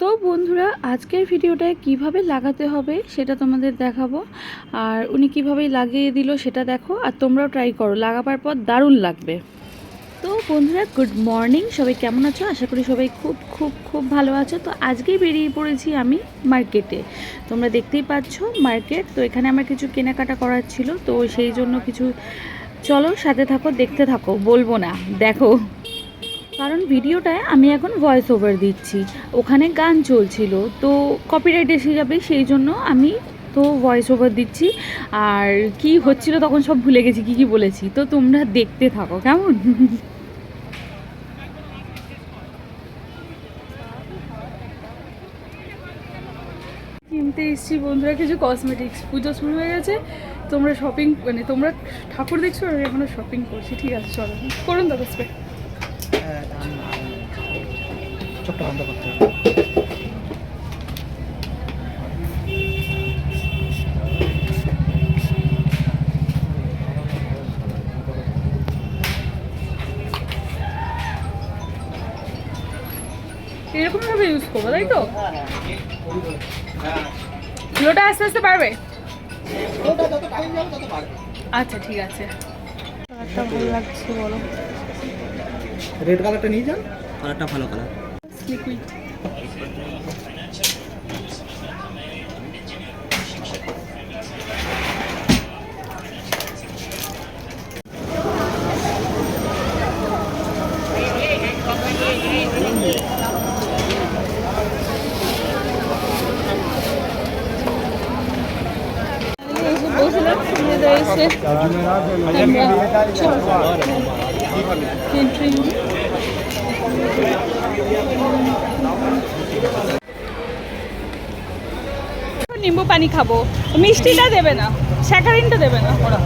তো বন্ধুরা, আজকের ভিডিওটায় কীভাবে লাগাতে হবে সেটা তোমাদের দেখাবো। আর উনি কীভাবে লাগিয়ে দিল সেটা দেখো, আর তোমরাও ট্রাই করো, লাগাবার পর দারুণ লাগবে। তো বন্ধুরা গুড মর্নিং সবাই কেমন আছো? আশা করি সবাই খুব খুব খুব ভালো আছো। তো আজকেই বেরিয়ে পড়েছি আমি মার্কেটে তোমরা দেখতেই পাচ্ছ মার্কেট তো এখানে আমার কিছু কেনাকাটা করার ছিল, তো সেই জন্য কিছু, চলো সাথে থাকো, দেখতে থাকো, বলব না, দেখো। কারণ ভিডিওটায় আমি এখন ভয়েস ওভার দিচ্ছি। ওখানে গান চলছিল, তো কপিরাইট এসে যাবে, সেই জন্য আমি তো ভয়েস ওভার দিচ্ছি। আর কি হচ্ছিল তখন সব ভুলে গেছি, কি কি বলেছি। তো তোমরা দেখতে থাকো, কেমন? কিনতে এসেছি বন্ধুরা, কিছু কসমেটিক্স পুজো শুরু হয়ে গেছে, তোমরা শপিং মানে তোমরা ঠাকুর দেখছ আর এখনও শপিং করছি, ঠিক আছে, চলো। করুন দাদা চোখটা বন্ধ করতে হবে এরকম ভাবে ইউজ করব তাই তো? ফ্লোটা আস্তে আস্তে পারবে বাড়বে। আচ্ছা ঠিক আছে। কালারটা ভালো লাগছে বলো। রেড কালারটা নিয়ে যান। কালারটা ভালো কালার। লিকুইড নিম্বু পানি খাব। মিষ্টিটা দেবে না স্যাকারিনটা দেবে না ওরা।